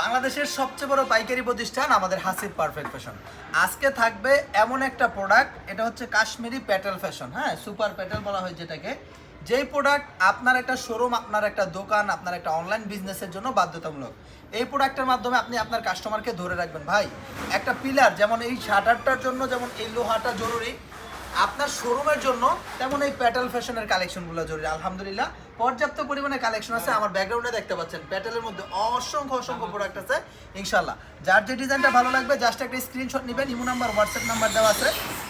বাংলাদেশের সবচেয়ে বড় পাইকারি প্রতিষ্ঠান আমাদের হাসিব পারফেক্ট ফ্যাশন। আজকে থাকবে এমন একটা প্রোডাক্ট, এটা হচ্ছে কাশ্মীরি প্যাটেল ফ্যাশন হ্যাঁ? সুপার প্যাটেল বলা হয় যেটাকে। যেই প্রোডাক্ট আপনার একটা শোরুম, আপনার একটা দোকান, আপনার একটা অনলাইন বিজনেসের জন্য বাধ্যতামূলক। এই প্রোডাক্টের মাধ্যমে আপনি আপনার কাস্টমারকে ধরে রাখবেন। ভাই, একটা পিলার, যেমন এই শাটারটার জন্য যেমন এই লোহাটা জরুরি আপনার শোরুমের জন্য তেমন এই প্যাটেল ফ্যাশনের কালেকশনগুলো জরুরি। আলহামদুলিল্লাহ, পর্যাপ্ত পরিমাণে কালেকশন আছে। আমার ব্যাকগ্রাউন্ডে দেখতে পাচ্ছেন প্যাটেলের মধ্যে অসংখ্য অসংখ্য প্রোডাক্ট আছে। ইনশাল্লাহ যার যে ডিজাইনটা ভালো লাগবে জাস্ট একটা স্ক্রিনশট নেবেন, ইমো নাম্বার হোয়াটসঅ্যাপ নাম্বার দেওয়া আছে।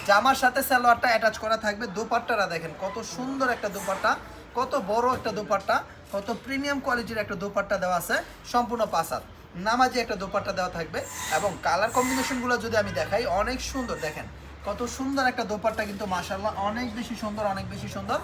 জামার সাথে সালোয়ারটা অ্যাটাচ করা থাকবে। দোপাট্টারা দেখেন, কত সুন্দর একটা দুপাট্টা, কত বড় একটা দোপাট্টা, কত প্রিমিয়াম কোয়ালিটির একটা দোপাট্টা দেওয়া আছে, সম্পূর্ণ পাসার নামাজি একটা দোপাট্টা দেওয়া থাকবে এবং কালার কম্বিনেশনগুলো যদি আমি দেখাই, অনেক সুন্দর। দেখেন কত সুন্দর একটা দোপাট্টা কিন্তু মাসাল্লাহ অনেক বেশি সুন্দর, অনেক বেশি সুন্দর,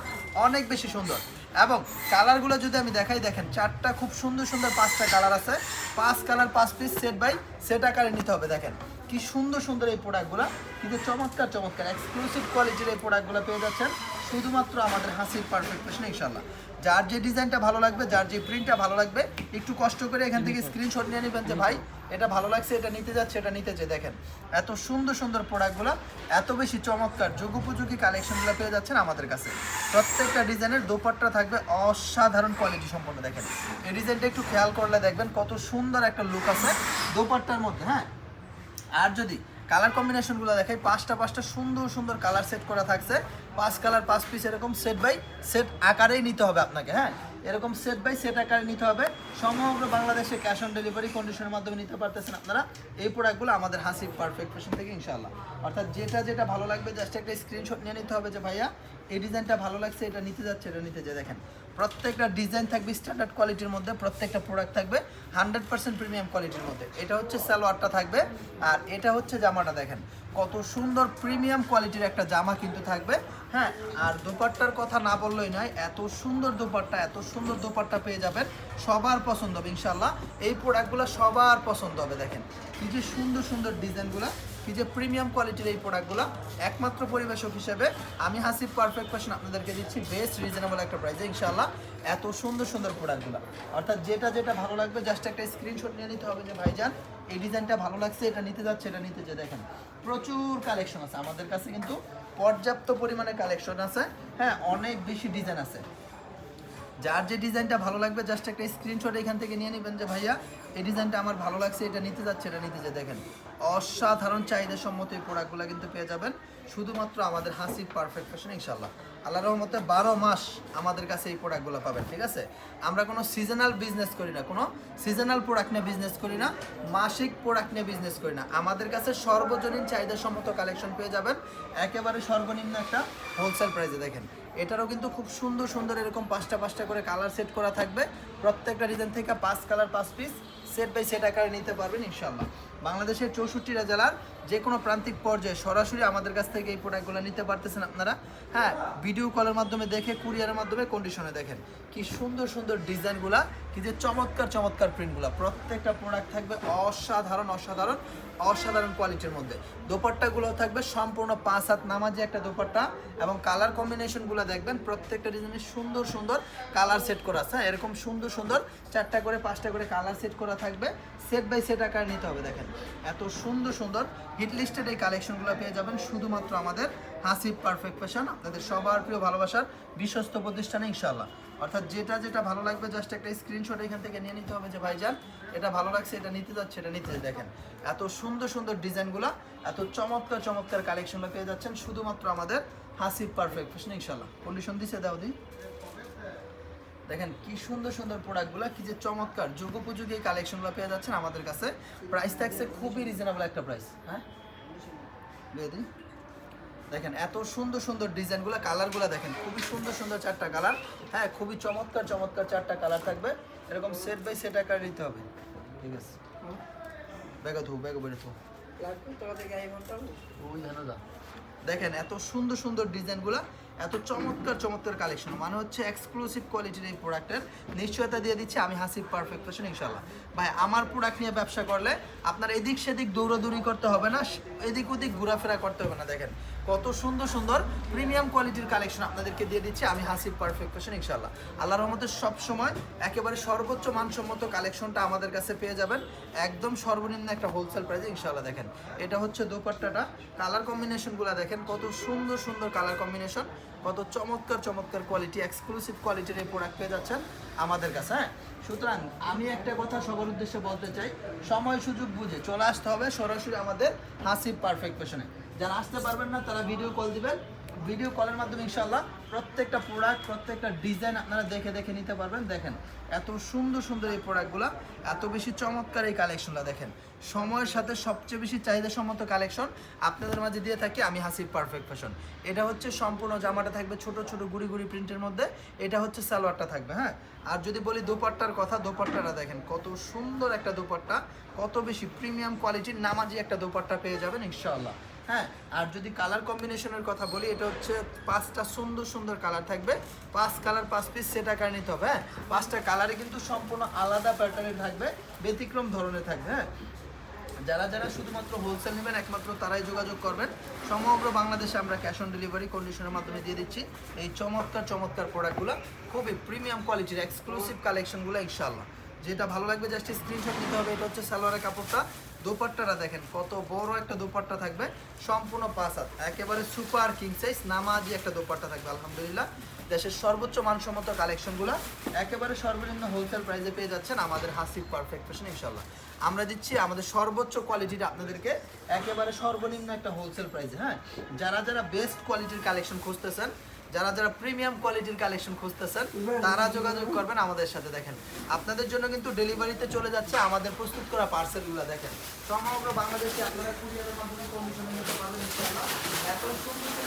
অনেক বেশি সুন্দর। এবং কালারগুলো যদি আমি দেখাই, দেখেন, চারটা খুব সুন্দর সুন্দর পাঁচটা কালার আছে। পাঁচ কালার, পাঁচ পিস সেট বাই সেট আকারে নিতে হবে, দেখেন। কি সুন্দর সুন্দর এই প্রোডাক্টগুলো কিন্তু চমৎকার চমৎকার এক্সক্লুসিভ কোয়ালিটির এই প্রোডাক্টগুলো পেয়ে যাচ্ছেন। শুধুমাত্র আমাদের হাসির পারফেক্ট ফ্যাশন ইনশাল্লাহ যার যে ডিজাইনটা ভালো লাগবে, যার যে প্রিন্টটা ভালো লাগবে, একটু কষ্ট করে এখান থেকে স্ক্রিনশট নিয়ে নেবেন যে, ভাই, এটা ভালো লাগছে, এটা নিতে যাচ্ছে, এটা নিতে যে দেখেন, এত সুন্দর সুন্দর প্রোডাক্টগুলো এত বেশি চমৎকার যুগোপযোগী কালেকশনগুলো পেয়ে যাচ্ছেন আমাদের কাছে। প্রত্যেকটা ডিজাইনের দোপাট্টা থাকবে অসাধারণ কোয়ালিটি সম্পন্ন, দেখেন। এই ডিজাইনটা একটু খেয়াল করলে দেখবেন কত সুন্দর একটা লুক আছে দোপাট্টার মধ্যে হ্যাঁ? আর যদি কালার কম্বিনেশনগুলো দেখাই। পাঁচটা পাঁচটা সুন্দর সুন্দর কালার সেট করা থাকছে। পাঁচ কালার পাঁচ পিস এরকম সেট বাই সেট আকারেই নিতে হবে আপনাকে হ্যাঁ? এরকম সেট বাই সেট আকারে নিতে হবে। সমগ্র বাংলাদেশে ক্যাশ অন ডেলিভারি কন্ডিশনের মাধ্যমে নিতে পারতেছেন আপনারা। এই প্রোডাক্টগুলো আমাদের হাসি পারফেক্ট ফ্যাশন থেকে, ইনশাআল্লাহ। অর্থাৎ যেটা যেটা ভালো লাগবে জাস্ট একটা স্ক্রিনশট নিয়ে নিতে হবে যে, ভাইয়া, এই ডিজাইনটা ভালো লাগছে, এটা নিতে যাচ্ছে, এটা নিতে যে দেখেন প্রত্যেকটা ডিজাইন থাকবে স্ট্যান্ডার্ড কোয়ালিটির মধ্যে, প্রত্যেকটা প্রোডাক্ট থাকবে হান্ড্রেড পার্সেন্ট প্রিমিয়াম কোয়ালিটির মধ্যে। এটা হচ্ছে সালোয়ারটা থাকবে, আর এটা হচ্ছে জামাটা দেখেন। কত সুন্দর প্রিমিয়াম কোয়ালিটির একটা জামা কিন্তু থাকবে হ্যাঁ? আর দোপাট্টার কথা না বললেই নয়, এত সুন্দর দোপাট্টা, এত সুন্দর দোপাট্টা পেয়ে যাবেন সবার পছন্দ হবে ইনশাল্লাহ এই প্রোডাক্টগুলো সবার পছন্দ হবে, দেখেন। কি যে সুন্দর সুন্দর ডিজাইনগুলো কি যে প্রিমিয়াম কোয়ালিটির এই প্রোডাক্টগুলো একমাত্র পরিবেশক হিসেবে আমি হাসিব পারফেক্ট ফ্যাশন আপনাদেরকে দিচ্ছি বেস্ট রিজনেবল একটা প্রাইসে ইনশাল্লাহ এত সুন্দর সুন্দর প্রোডাক্টগুলো অর্থাৎ যেটা যেটা ভালো লাগবে জাস্ট একটা স্ক্রিনশট নিয়ে নিতে হবে যে, ভাইজান, এই ডিজাইনটা ভালো লাগছে, এটা নিতে যাচ্ছে, এটা নিতে যে দেখেন, প্রচুর কালেকশন আছে। আমাদের কাছে কিন্তু পর্যাপ্ত পরিমাণে কালেকশন আছে। হ্যাঁ অনেক বেশি ডিজাইন আছে। যার যে ডিজাইনটা ভালো লাগবে জাস্ট একটা স্ক্রিনশট এখান থেকে নিয়ে নেবেন যে, ভাইয়া, এই ডিজাইনটা আমার ভালো লাগছে, এটা নিতে যাচ্ছে, এটা নিতে যে দেখেন, অসাধারণ চাহিদা সম্মত এই প্রোডাক্টগুলো কিন্তু পেয়ে যাবেন, শুধুমাত্র আমাদের হাসি পারফেক্ট ফ্যাশন ইনশাল্লাহ আল্লাহ রহমতে বারো মাস আমাদের কাছে এই প্রোডাক্টগুলো পাবেন, ঠিক আছে? আমরা কোনো সিজনাল বিজনেস করি না, কোনো সিজনাল প্রোডাক্ট নিয়ে বিজনেস করি না, মাসিক প্রোডাক্ট নিয়ে বিজনেস করি না। আমাদের কাছে সর্বজনীন চাহিদা সম্মত কালেকশন পেয়ে যাবেন, একেবারে সর্বনিম্ন একটা হোলসেল প্রাইসে দেখেন এটারও কিন্তু খুব সুন্দর সুন্দর এরকম পাঁচটা পাঁচটা করে কালার সেট করা থাকবে। প্রত্যেকটা ডিজাইন থেকে পাঁচ কালার পাঁচ পিস সেট বাই সেট আকারে নিতে পারবেন ইনশাল্লাহ বাংলাদেশের চৌষট্টিটা জেলার যে কোনো প্রান্তিক পর্যায়ে সরাসরি আমাদের কাছ থেকে এই প্রোডাক্টগুলো নিতে পারতেছেন আপনারা। হ্যাঁ ভিডিও কলের মাধ্যমে দেখে কুরিয়ারের মাধ্যমে কন্ডিশনে দেখেন কি সুন্দর সুন্দর ডিজাইনগুলা কি যে চমৎকার চমৎকার প্রিন্টগুলো প্রত্যেকটা প্রোডাক্ট থাকবে অসাধারণ অসাধারণ অসাধারণ কোয়ালিটির মধ্যে। দোপাট্টাগুলো থাকবে সম্পূর্ণ পাঁচ হাত নামাজি একটা দোপাট্টা এবং কালার কম্বিনেশনগুলো দেখবেন প্রত্যেকটা ডিজাইনের সুন্দর সুন্দর কালার সেট করা আছে। হ্যাঁ, এরকম সুন্দর সুন্দর চারটা করে পাঁচটা করে কালার সেট করা থাকবে। সেট বাই সেট আকার নিতে হবে দেখেন। এত সুন্দর সুন্দর হিট লিস্টেড এই কালেকশনগুলো পেয়ে যাবেন শুধুমাত্র আমাদের হাসিব পারফেক্ট ফ্যাশন আপনাদের সবার প্রিয় ভালোবাসার বিশ্বস্ত প্রতিষ্ঠানে ইনশাল্লাহ অর্থাৎ যেটা যেটা ভালো লাগবে জাস্ট একটা স্ক্রিনশট এখান থেকে নিয়ে নিতে হবে যে, ভাইজান, এটা ভালো লাগছে, এটা নিতে যাচ্ছে, এটা নিতে দেখেন, এত সুন্দর সুন্দর ডিজাইনগুলো, এত চমৎকার চমৎকার কালেকশনগুলো পেয়ে যাচ্ছেন শুধুমাত্র আমাদের হাসিব পারফেক্ট ফ্যাশন ইনশাল্লাহ কন্ডিশন দিছে দাও দি দেখেন কি সুন্দর সুন্দর প্রোডাক্টগুলো কি যে চমৎকার। যুগোপযোগী এই কালেকশনগুলো পেয়ে যাচ্ছেন আমাদের কাছে। প্রাইস থাকছে খুবই রিজনেবল একটা প্রাইস হ্যাঁ? দেখেন এত সুন্দর সুন্দর ডিজাইনগুলো কালারগুলো দেখেন খুবই সুন্দর সুন্দর চারটা কালার হ্যাঁ খুবই চমৎকার চমৎকার চারটা কালার থাকবে। এরকম সেট বাই সেট আকার নিতে হবে। ঠিক আছে? ব্যাগে থু ব্যাগে বেড়ে থু। ওই জানো যা। দেখেন এত সুন্দর সুন্দর ডিজাইনগুলো এত চমৎকার চমৎকার কালেকশন মানে হচ্ছে এক্সক্লুসিভ কোয়ালিটির এই প্রোডাক্টের নিশ্চয়তা দিয়ে দিচ্ছি, আমি হাসিব পারফেক্ট ফ্যাশন ইনশাল্লাহ ভাই, আমার প্রোডাক্ট নিয়ে ব্যবসা করলে আপনার এদিক সেদিক দৌড়াদৌড়ি করতে হবে না, এদিক ওদিক ঘোরাফেরা করতে হবে না, দেখেন। কত সুন্দর সুন্দর প্রিমিয়াম কোয়ালিটির কালেকশন আপনাদেরকে দিয়ে দিচ্ছি, আমি হাসিব পারফেক্ট ফ্যাশন ইনশাল্লাহ রহমতে সব সময় একেবারে সর্বোচ্চ মানসম্মত কালেকশনটা আমাদের কাছে পেয়ে যাবেন। একদম সর্বনিম্ন একটা হোলসেল প্রাইসে ইনশাল্লাহ দেখেন। এটা হচ্ছে দোপাট্টাটা। কালার কম্বিনেশনগুলো দেখেন, কত সুন্দর সুন্দর কালার কম্বিনেশন কত চমৎকার চমৎকার কোয়ালিটি এক্সক্লুসিভ কোয়ালিটির এই প্রোডাক্ট পেয়ে যাচ্ছেন আমাদের কাছে হ্যাঁ? সুতরাং আমি একটা কথা সবার উদ্দেশ্যে বলতে চাই, সময় সুযোগ বুঝে চলে আসতে হবে সরাসরি আমাদের হাসিব পারফেক্ট পেশনে যারা আসতে পারবেন না, তারা ভিডিও কল দিবেন। ভিডিও কলের মাধ্যমে ইনশাল্লাহ প্রত্যেকটা প্রোডাক্ট প্রত্যেকটা ডিজাইন আপনারা দেখে দেখে নিতে পারবেন। দেখেন, এত সুন্দর সুন্দর এই প্রোডাক্টগুলো এত বেশি চমৎকার এই কালেকশনটা দেখেন। সময়ের সাথে সবচেয়ে বেশি চাহিদা সম্মত কালেকশন আপনাদের মাঝে দিয়ে থাকি আমি হাসিব পারফেক্ট ফ্যাশন এটা হচ্ছে সম্পূর্ণ জামাটা থাকবে ছোট ছোট গুড়ি গুড়ি প্রিন্টের মধ্যে। এটা হচ্ছে সালোয়ারটা থাকবে হ্যাঁ? আর যদি বলি দোপাট্টার কথা, দোপাট্টাটা দেখেন, কত সুন্দর একটা দোপাট্টা, কত বেশি প্রিমিয়াম কোয়ালিটির নামাজি একটা দোপাট্টা পেয়ে যাবেন, ইনশাআল্লাহ হ্যাঁ? আর যদি কালার কম্বিনেশনের কথা বলি, এটা হচ্ছে পাঁচটা সুন্দর সুন্দর কালার থাকবে। পাঁচ কালার পাঁচ পিস সেট আকার নিতে হবে হ্যাঁ? পাঁচটা কালারে কিন্তু সম্পূর্ণ আলাদা প্যাটার্নের থাকবে, ব্যতিক্রম ধরনের থাকবে হ্যাঁ? যারা যারা শুধুমাত্র হোলসেল নেবেন, একমাত্র তারাই যোগাযোগ করবেন। সমগ্র বাংলাদেশে আমরা ক্যাশ অন ডেলিভারি কন্ডিশনের মাধ্যমে দিয়ে দিচ্ছি। এই চমৎকার চমৎকার প্রোডাক্টগুলো খুবই প্রিমিয়াম কোয়ালিটির এক্সক্লুসিভ কালেকশনগুলো ইনশাল্লাহ যেটা ভালো লাগবে জাস্ট স্ক্রিনশট নিতে হবে, এটা হচ্ছে সালোয়ারের কাপড়টা। দোপাট্টাটা দেখেন, কত বড় একটা দোপাট্টা থাকবে। সম্পূর্ণ পাঁচ হাত, একেবারে সুপার কিং সাইজ নামাজি একটা দোপাট্টা থাকবে, আলহামদুলিল্লাহ। দেশের সর্বোচ্চ মানসম্মত কালেকশনগুলো একেবারে সর্বনিম্ন হোলসেল প্রাইসে পেয়ে যাচ্ছেন আমাদের হাসিব পারফেক্ট ফ্যাশন ইনশাল্লাহ আমরা দিচ্ছি আমাদের সর্বোচ্চ কোয়ালিটিটা আপনাদেরকে একেবারে সর্বনিম্ন একটা হোলসেল প্রাইসে হ্যাঁ? যারা যারা বেস্ট কোয়ালিটির কালেকশন খুঁজতেছেন, যারা যারা প্রিমিয়াম কোয়ালিটির কালেকশন খুঁজতেছেন, তারা যোগাযোগ করবেন আমাদের সাথে, দেখেন। আপনাদের জন্য কিন্তু ডেলিভারিতে চলে যাচ্ছে আমাদের প্রস্তুত করা পার্সেলগুলো দেখেন। সমগ্র বাংলাদেশে আপনারা কুরিয়ারের মাধ্যমে কমিশনে নিতে পারবেন এত সুন্দর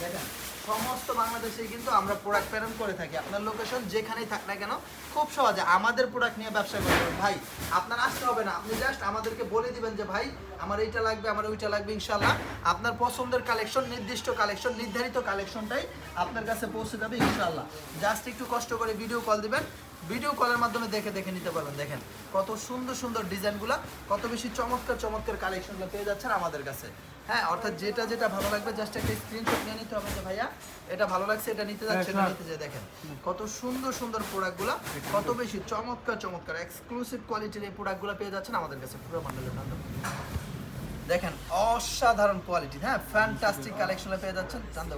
দেখেন, সমস্ত বাংলাদেশে কিন্তু আমরা প্রোডাক্ট প্রেরণ করে থাকি। আপনার লোকেশন যেখানেই থাক না কেন, খুব সহজে আমাদের প্রোডাক্ট নিয়ে ব্যবসা করবেন ভাই, আপনার আসতে হবে না। আপনি জাস্ট আমাদেরকে বলে দিবেন যে, ভাই, আমার এইটা লাগবে, আমার ওইটা লাগবে ইনশাল্লাহ আপনার পছন্দের কালেকশন নির্দিষ্ট কালেকশন নির্ধারিত কালেকশনটাই আপনার কাছে পৌঁছে যাবে ইনশাল্লাহ জাস্ট একটু কষ্ট করে ভিডিও কল দিবেন। ভিডিও কলের মাধ্যমে দেখে দেখে নিতে পারবেন। দেখেন, কত সুন্দর সুন্দর ডিজাইনগুলো কত বেশি চমৎকার চমৎকার কালেকশনগুলো পেয়ে যাচ্ছেন আমাদের কাছে। হ্যাঁ অর্থাৎ যেটা যেটা ভালো লাগবে জাস্ট একটা স্ক্রিনশট নিয়ে নিতে হবে যে ভাইয়া এটা ভালো লাগছে এটা নিতে যাচ্ছে এটা নিতে যায় দেখেন কত সুন্দর সুন্দর প্রোডাক্টগুলো কত বেশি চমৎকার চমৎকার এক্সক্লুসিভ কোয়ালিটির এই প্রোডাক্টগুলো পেয়ে যাচ্ছেন আমাদের কাছে পুরো মন্ডলের মাধ্যমে দেখেন অসাধারণ কোয়ালিটি হ্যাঁ ফ্যান্টাস্টিক কালেকশনে পেয়ে যাচ্ছেন। চান্দ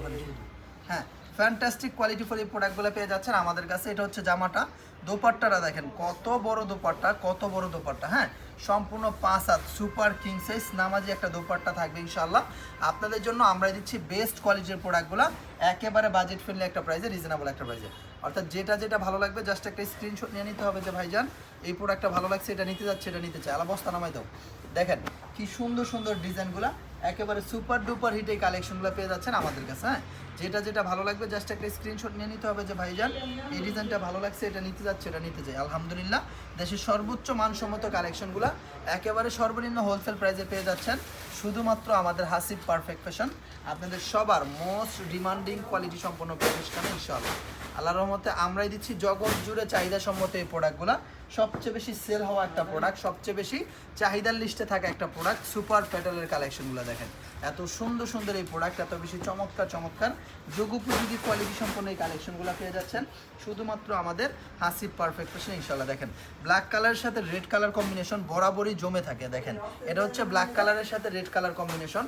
হ্যাঁ ফ্যান্টাস্টিক কোয়ালিটি ফর এই প্রোডাক্টগুলো পেয়ে যাচ্ছেন আমাদের কাছে। এটা হচ্ছে জামাটা। দোপাট্টাটা দেখেন, কত বড় দোপাট্টা, কত বড় দোপাট্টা হ্যাঁ? সম্পূর্ণ পাঁচ হাত সুপার কিং সাইজ নামাজি একটা দোপাট্টা থাকবে ইনশাল্লাহ আপনাদের জন্য আমরা দিচ্ছি বেস্ট কোয়ালিটির প্রোডাক্টগুলো একেবারে বাজেট ফ্রেন্ডলি একটা প্রাইসে রিজনেবল একটা প্রাইসে অর্থাৎ যেটা যেটা ভালো লাগবে জাস্ট একটা স্ক্রিনশট নিয়ে নিতে হবে যে ভাইজান এই প্রোডাক্টটা ভালো লাগছে, এটা নিতে যাচ্ছে, এটা নিতে চাই আলা বস্তা নামাই দাও। দেখেন, কি সুন্দর সুন্দর ডিজাইনগুলো, একেবারে সুপার ডুপার হিট এই কালেকশনগুলো পেয়ে যাচ্ছেন আমাদের কাছে হ্যাঁ? যেটা যেটা ভালো লাগবে জাস্ট একটা স্ক্রিনশট নিয়ে নিতে হবে যে, ভাইজান, এই ডিজাইনটা ভালো লাগছে, এটা নিতে যাচ্ছে, এটা নিতে চাই। আলহামদুলিল্লাহ, দেশের সর্বোচ্চ মানসম্মত কালেকশনগুলো একেবারে সর্বনিম্ন হোলসেল প্রাইসে পেয়ে যাচ্ছেন, শুধুমাত্র আমাদের হাসিব পারফেক্ট ফ্যাশন আপনাদের সবার মোস্ট ডিমান্ডিং কোয়ালিটি সম্পন্ন প্রতিষ্ঠানে ইনশাআল্লাহ। আল্লাহ রহমতে আমরাই দিচ্ছি, জগৎ জুড়ে চাহিদা সম্মত এই প্রোডাক্টগুলো সবচেয়ে বেশি সেল হওয়া একটা প্রোডাক্ট সবচেয়ে বেশি চাহিদার লিস্টে থাকা একটা প্রোডাক্ট সুপার প্যাটেলের কালেকশনগুলো দেখেন। এত সুন্দর সুন্দর এই প্রোডাক্ট এত বেশি চমৎকার চমৎকার যুগোপযোগী কোয়ালিটি সম্পন্ন এই কালেকশনগুলো পেয়ে যাচ্ছেন। শুধুমাত্র আমাদের হাসিব পারফেক্ট ফ্যাশন ইনশাল্লাহ দেখেন। ব্ল্যাক কালারের সাথে রেড কালার কম্বিনেশন বরাবরই জমে থাকে, দেখেন। এটা হচ্ছে ব্ল্যাক কালারের সাথে রেড কালার কম্বিনেশন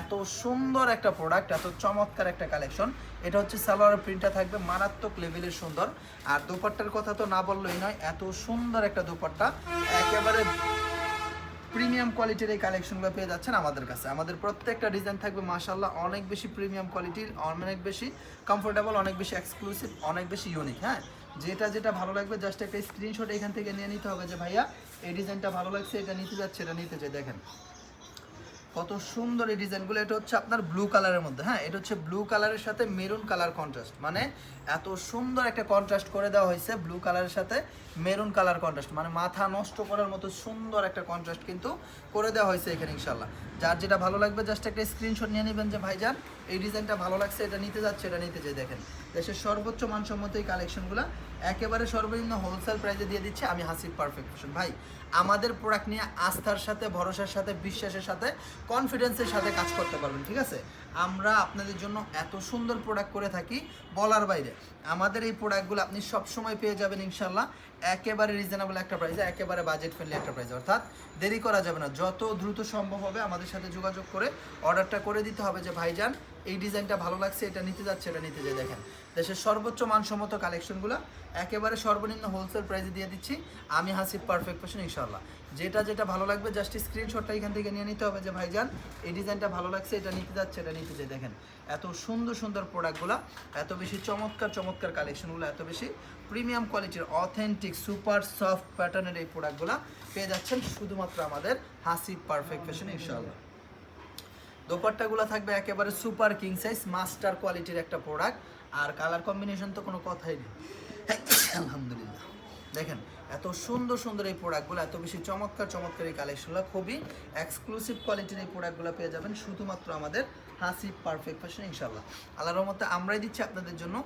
এত সুন্দর একটা প্রোডাক্ট এত চমৎকার একটা কালেকশন এটা হচ্ছে সালোয়ার প্রিন্টটা থাকবে মারাত্মক লেভেলের সুন্দর। আর দোপাট্টার কথা তো না বললেই নয়, এত সুন্দর একটা দুপাট্টা। একেবারে প্রিমিয়াম কোয়ালিটির এই কালেকশনগুলো পেয়ে যাচ্ছেন আমাদের কাছে। আমাদের প্রত্যেকটা ডিজাইন থাকবে মাশাল্লাহ অনেক বেশি প্রিমিয়াম কোয়ালিটির অনেক বেশি কমফোর্টেবল অনেক বেশি এক্সক্লুসিভ অনেক বেশি ইউনিক হ্যাঁ? যেটা যেটা ভালো লাগবে জাস্ট একটা স্ক্রিনশট এখান থেকে নিয়ে নিতে হবে যে, ভাইয়া, এই ডিজাইনটা ভালো লাগছে, এটা নিতে যাচ্ছে, এটা নিতে চাই। দেখেন কত সুন্দর এই ডিজাইনগুলো। এটা হচ্ছে আপনার ব্লু কালারের মধ্যে হ্যাঁ? এটা হচ্ছে ব্লু কালারের সাথে মেরুন কালার কন্ট্রাস্ট মানে এত সুন্দর একটা কন্ট্রাস্ট করে দেওয়া হয়েছে ব্লু কালারের সাথে মেরুন কালার কন্ট্রাস্ট মানে মাথা নষ্ট করার মতো সুন্দর একটা কন্ট্রাস্ট কিন্তু করে দেওয়া হয়েছে এখানে ইনশাল্লাহ যার যেটা ভালো লাগবে জাস্ট একটা স্ক্রিনশট নিয়ে নেবেন যে, ভাইজান, এই ডিজাইনটা ভালো লাগছে, এটা নিতে যাচ্ছে, এটা নিতে চাই। দেখেন, দেশের সর্বোচ্চ মানসম্মত এই কালেকশনগুলো একেবারে সর্বনিম্ন হোলসেল প্রাইসে দিয়ে দিচ্ছে আমি হাসিব পারফেক্ট ফ্যাশন ভাই, আমাদের প্রোডাক্ট নিয়ে আস্থার সাথে, ভরসার সাথে, বিশ্বাসের সাথে কনফিডেন্সের সাথে কাজ করতে পারবেন ঠিক আছে? আমরা আপনাদের জন্য এত সুন্দর প্রোডাক্ট করে থাকি, বলার বাইরে। আমাদের এই প্রোডাক্টগুলো আপনি সবসময় পেয়ে যাবেন ইনশাল্লাহ। একেবারে রিজনেবল একটা প্রাইসে একেবারে বাজেট ফ্রেন্ডলি একটা প্রাইসে অর্থাৎ দেরি করা যাবে না। যত দ্রুত সম্ভব হবে আমাদের সাথে যোগাযোগ করে অর্ডারটা করে দিতে হবে যে, ভাইজান, এই ডিজাইনটা ভালো লাগছে, এটা নিতে যাচ্ছে, এটা নিতে যাই দেখেন, দেশের সর্বোচ্চ মানসম্মত কালেকশনগুলো একেবারে সর্বনিম্ন হোলসেল প্রাইসে দিয়ে দিচ্ছি। আমি হাসিব পারফেক্ট ফ্যাশন ইনশাল্লাহ। যেটা যেটা ভালো লাগবে জাস্ট স্ক্রিনশটটা এখান থেকে নিয়ে নিতে হবে যে, ভাইজান, এই ডিজাইনটা ভালো লাগছে, এটা নিতে যাচ্ছে, এটা নিতে যাই দেখেন, এত সুন্দর সুন্দর প্রোডাক্টগুলো এত বেশি চমৎকার চমৎকার কালেকশনগুলো এত বেশি প্রিমিয়াম কোয়ালিটির অথেন্টিক সুপার সফট প্যাটার্নের এই প্রোডাক্টগুলো পেয়ে যাচ্ছেন শুধুমাত্র আমাদের হাসি পারফেক্ট ফ্যাশন ইনশাল্লাহ দোপাট্টাগুলো থাকবে একেবারে সুপার কিং সাইজ মাস্টার কোয়ালিটির একটা প্রোডাক্ট আর কালার কম্বিনেশন তো কোনো কথাই নেই। আলহামদুলিল্লাহ। দেখেন এত সুন্দর সুন্দর এই প্রোডাক্টগুলো এত বেশি চমৎকার চমৎকার এই কালেকশনগুলো খুবই এক্সক্লুসিভ কোয়ালিটির এই প্রোডাক্টগুলো পেয়ে যাবেন শুধুমাত্র আমাদের হাসি পারফেক্ট ফ্যাশন ইনশাল্লাহ আল্লাহর রহমতে আমরাই দিচ্ছি আপনাদের জন্য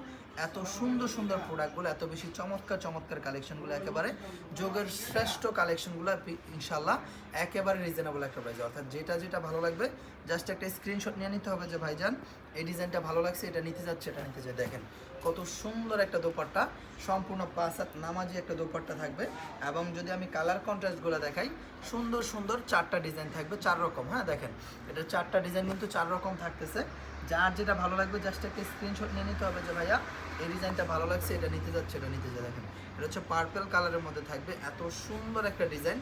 এত সুন্দর সুন্দর প্রোডাক্টগুলো এত বেশি চমৎকার চমৎকার কালেকশনগুলো একেবারে। যোগের শ্রেষ্ঠ কালেকশনগুলো ইনশাল্লাহ একেবারে রিজনেবল একটা প্রাইস অর্থাৎ যেটা যেটা ভালো লাগবে জাস্ট একটা স্ক্রিনশট নিয়ে নিতে হবে যে, ভাইজান, এই ডিজাইনটা ভালো লাগছে, এটা নিতে যাচ্ছে, এটা নিতে চাই দেখেন, কত সুন্দর একটা দোপাট্টা, সম্পূর্ণ পাঁচ নামাজি একটা দোপাট্টা থাকবে। এবং যদি আমি কালার কন্ট্রাস্টগুলো দেখাই, সুন্দর সুন্দর চারটা ডিজাইন থাকবে, চার রকম হ্যাঁ দেখেন। এটা চারটা ডিজাইন কিন্তু চার রকম থাকতেছে। যার যেটা ভালো লাগবে জাস্ট একটা স্ক্রিনশট নিয়ে নিতে হবে যে, ভাইয়া, এই ডিজাইনটা ভালো লাগছে, এটা নিতে যাচ্ছে, এটা নিতে যায় দেখেন, এটা হচ্ছে পার্পেল কালারের মধ্যে থাকবে। এত সুন্দর একটা ডিজাইন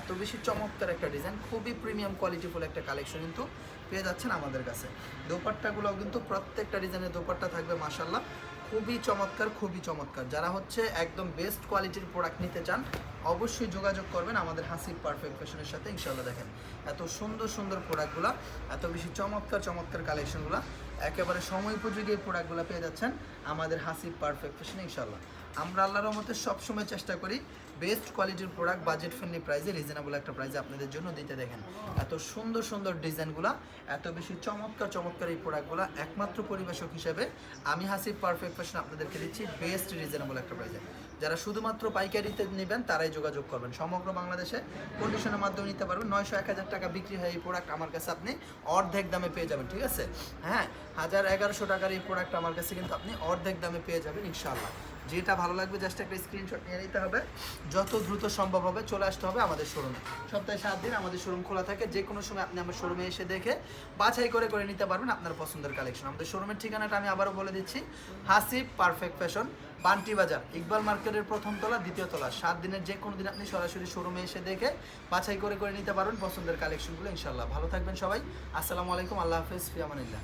এত বেশি চমৎকার একটা ডিজাইন খুবই প্রিমিয়াম কোয়ালিটিফুল একটা কালেকশন কিন্তু পেয়ে যাচ্ছেন আমাদের কাছে। দোপাট্টাগুলোও কিন্তু প্রত্যেকটা ডিজাইনের দোপাট্টা থাকবে মাসাল্লাহ খুবই চমৎকার খুবই চমৎকার। যারা হচ্ছে একদম বেস্ট কোয়ালিটির প্রোডাক্ট নিতে চান, অবশ্যই যোগাযোগ করবেন আমাদের হাসির পারফেক্ট ফ্যাশনের সাথে ইনশাল্লাহ দেখেন। এত সুন্দর সুন্দর প্রোডাক্টগুলো এত বেশি চমৎকার চমৎকার কালেকশনগুলো একেবারে সময় উপযোগী এই প্রোডাক্টগুলো পেয়ে যাচ্ছেন আমাদের হাসির পারফেক্ট ফ্যাশনে ইনশাল্লাহ আমরা আল্লাহর মতে সবসময় চেষ্টা করি বেস্ট কোয়ালিটির প্রোডাক্ট বাজেট ফ্রেন্ডলি প্রাইসে রিজনেবল একটা প্রাইসে আপনাদের জন্য দিতে দেখেন। এত সুন্দর সুন্দর ডিজাইনগুলো এত বেশি চমৎকার চমৎকার এই প্রোডাক্টগুলো একমাত্র পরিবেশক হিসেবে আমি হাসিব পারফেক্ট ফ্যাশন আপনাদেরকে দিচ্ছি বেস্ট রিজনেবল একটা প্রাইসে যারা শুধুমাত্র পাইকারিতে নেবেন, তারাই যোগাযোগ করবেন। সমগ্র বাংলাদেশে কন্ডিশনের মাধ্যমে নিতে পারবেন। নয়শো এক হাজার টাকা বিক্রি হয় এই প্রোডাক্ট আমার কাছে আপনি অর্ধেক দামে পেয়ে যাবেন, ঠিক আছে? হ্যাঁ হাজার এগারোশো টাকার এই প্রোডাক্ট আমার কাছে কিন্তু আপনি অর্ধেক দামে পেয়ে যাবেন, ইনশাআল্লাহ। যেটা ভালো লাগবে জাস্ট একটা স্ক্রিনশট নিয়ে নিতে হবে। যত দ্রুত সম্ভব হবে, চলে আসতে হবে আমাদের শোরুমে সপ্তাহে সাত দিন আমাদের শোরুম খোলা থাকে, যে কোনো সময় আপনি আমার শোরুমে এসে দেখে বাছাই করে করে নিতে পারবেন আপনার পছন্দের কালেকশন আমাদের শোরুমের ঠিকানাটা আমি আবারও বলে দিচ্ছি, হাসিব পারফেক্ট ফ্যাশন বান্টি বাজার, ইকবাল মার্কেটের প্রথম তলা, দ্বিতীয় তলা। সাত দিনের যে কোনো দিন আপনি সরাসরি শোরুমে এসে দেখে বাছাই করে করে নিতে পারবেন পছন্দের কালেকশনগুলো ইনশাল্লাহ ভালো থাকবেন সবাই। আসসালামু আলাইকুম, আল্লাহ হাফেজ, ফিয়ামানিল্লাহ।